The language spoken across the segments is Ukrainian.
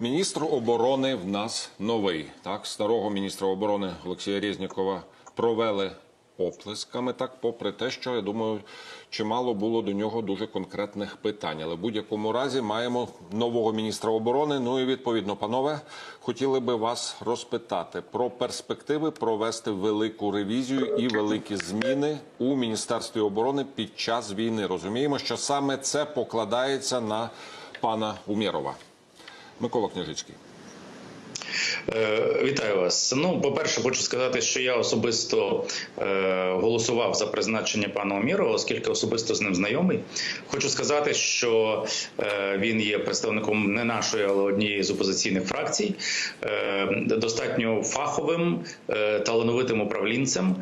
Міністр оборони в нас новий. Так, старого міністра оборони Олексія Резнікова провели оплесками. Так, попри те, що я думаю, чимало було до нього дуже конкретних питань. Але в будь-якому разі маємо нового міністра оборони. Ну і відповідно, панове, хотіли би вас розпитати про перспективи провести велику ревізію і великі зміни у міністерстві оборони під час війни. Розуміємо, що саме це покладається на пана Умєрова. Микола Княжицький. Е, Вітаю вас. Ну, по-перше, хочу сказати, що я особисто е, голосував за призначення пана Омірова, оскільки особисто з ним знайомий. Хочу сказати, що е, він є представником не нашої, але однієї з опозиційних фракцій, достатньо фаховим, талановитим управлінцем.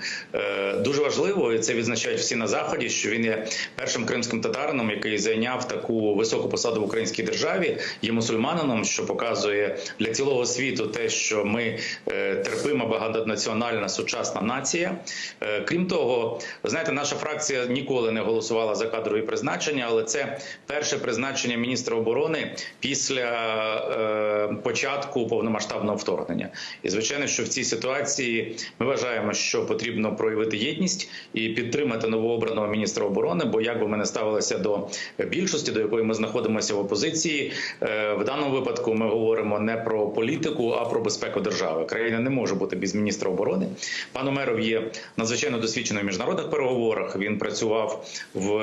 Дуже важливо, і це відзначають всі на заході, що він є першим кримським татарином, який зайняв таку високу посаду в українській державі, є мусульманином, що показує для цілого світу те, що ми е, терпима багатонаціональна сучасна нація. Е, Крім того, знаєте, наша фракція ніколи не голосувала за кадрові призначення, але це перше призначення міністра оборони після е, початку повномасштабного вторгнення. І звичайно, що в цій ситуації ми вважаємо, що потрібно проявити єдність і підтримати новообраного міністра оборони. Бо як би ми не ставилися до більшості, до якої ми знаходимося в опозиції, в даному випадку ми говоримо не про політику, а про безпеку держави. Країна не може бути без міністра оборони. Пан Омеров є надзвичайно досвідченим в міжнародних переговорах. Він працював в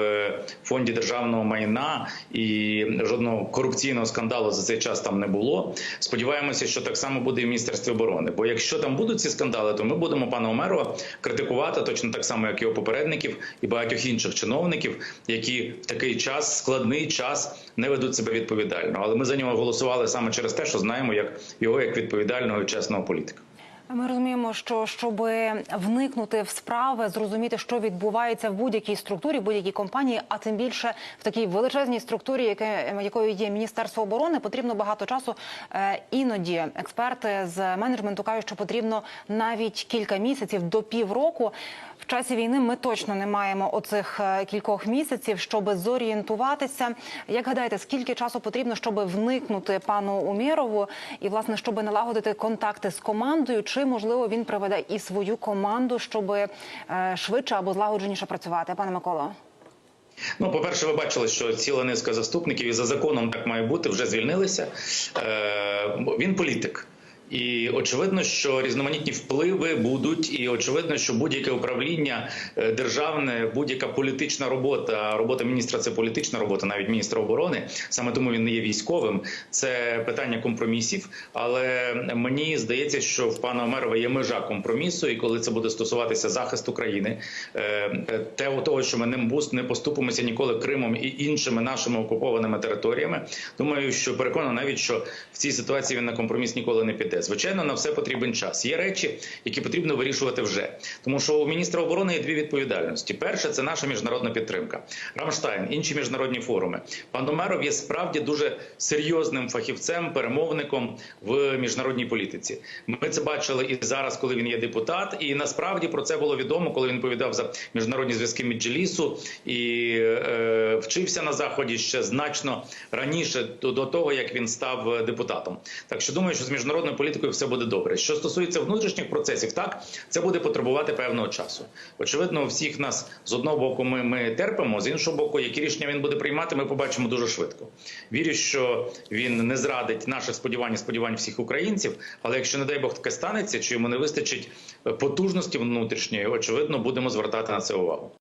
фонді державного майна і жодного корупційного скандалу за цей час там не було. Сподіваємося, що так само буде і в міністерстві оборони. Бо якщо там будуть ці скандали, то ми будемо пана Омерова критикувати точно так само, як його попередників і багатьох інших чиновників, які в такий час складний час не ведуть себе відповідально. Але ми за нього голосували саме через те, що знаємо, як його як відповідального і чесного політика. Ми розуміємо, що щоб вникнути в справи, зрозуміти, що відбувається в будь-якій структурі, в будь-якій компанії, а тим більше в такій величезній структурі, яке, якою є Міністерство оборони, потрібно багато часу. Е, Іноді експерти з менеджменту кажуть, що потрібно навіть кілька місяців до півроку. В часі війни ми точно не маємо оцих е, кількох місяців, щоб зорієнтуватися. Як гадаєте, скільки часу потрібно, щоб вникнути пану Умєрову і власне, щоб налагодити контакти з командою? Чи можливо він приведе і свою команду, щоб е, швидше або злагодженіше працювати, пане Миколо? Ну, по перше, ви бачили, що ціла низка заступників і за законом так має бути, вже звільнилися. Е, він політик. І очевидно, що різноманітні впливи будуть, і очевидно, що будь-яке управління е, державне, будь-яка політична робота, робота міністра це політична робота, навіть міністра оборони. Саме тому він не є військовим. Це питання компромісів. Але мені здається, що в пана Омерова є межа компромісу, і коли це буде стосуватися захисту країни, те того, що ми не поступимося ніколи Кримом і іншими нашими окупованими територіями. Думаю, що переконано навіть, що в цій ситуації він на компроміс ніколи не піде. Звичайно, на все потрібен час. Є речі, які потрібно вирішувати вже, тому що у міністра оборони є дві відповідальності. Перше це наша міжнародна підтримка. Рамштайн, інші міжнародні форуми. Пан Домеров є справді дуже серйозним фахівцем, перемовником в міжнародній політиці. Ми це бачили і зараз, коли він є депутат. І насправді про це було відомо, коли він повідав за міжнародні зв'язки Меджлісу і е, вчився на заході ще значно раніше до, того, як він став депутатом. Так що думаю, що з міжнародною політикою все буде добре. Що стосується внутрішніх процесів, так це буде потребувати певного часу. Очевидно, всіх нас з одного боку ми, ми терпимо, з іншого боку, які рішення він буде приймати, ми побачимо дуже швидко. Вірю, що він не зрадить наших сподівань, і сподівань всіх українців. Але якщо не дай Бог таке станеться, чи йому не вистачить потужності внутрішньої, очевидно, будемо звертати на це увагу.